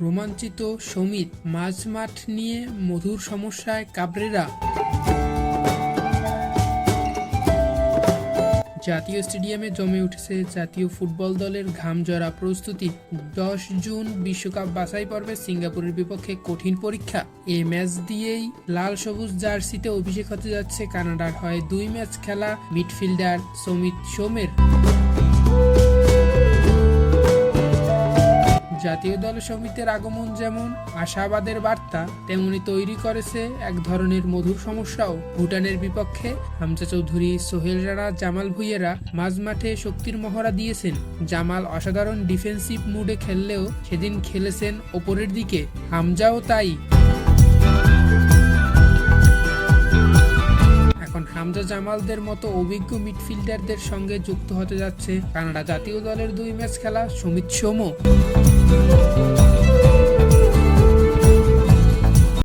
রোমাঞ্চিত সমিত মাঝমাঠ নিয়ে মধুর সমস্যায় কাবরেরা। জাতীয় স্টেডিয়ামে জমে উঠেছে জাতীয় ফুটবল দলের ঘামজরা প্রস্তুতি। দশ জুন বিশ্বকাপ বাছাই পর্বে সিঙ্গাপুরের বিপক্ষে কঠিন পরীক্ষা। এ ম্যাচ দিয়েই লাল সবুজ জার্সিতে অভিষেক হতে যাচ্ছে কানাডার হয় দুই ম্যাচ খেলা মিডফিল্ডার সমিত সোমের। জাতীয় দল সমিতির আগমন যেমন আশাবাদের বার্তা, তেমনি তৈরি করেছে এক ধরনের মধুর সমস্যাও। ভুটানের বিপক্ষে হামজা চৌধুরী, সোহেল রানা, জামাল ভুইয়েরা মাঝমাঠে শক্তির মহড়া দিয়েছেন। জামাল অসাধারণ ডিফেন্সিভ মুডে খেললেও সেদিন খেলেছেন ওপরের দিকে। হামজাও তাই। হামজা জামালদের মতো অভিজ্ঞ মিডফিল্ডারদের সঙ্গে যুক্ত হতে যাচ্ছে কানাডা জাতীয় দলের দুই ম্যাচ খেলা, সুমিত সোমো।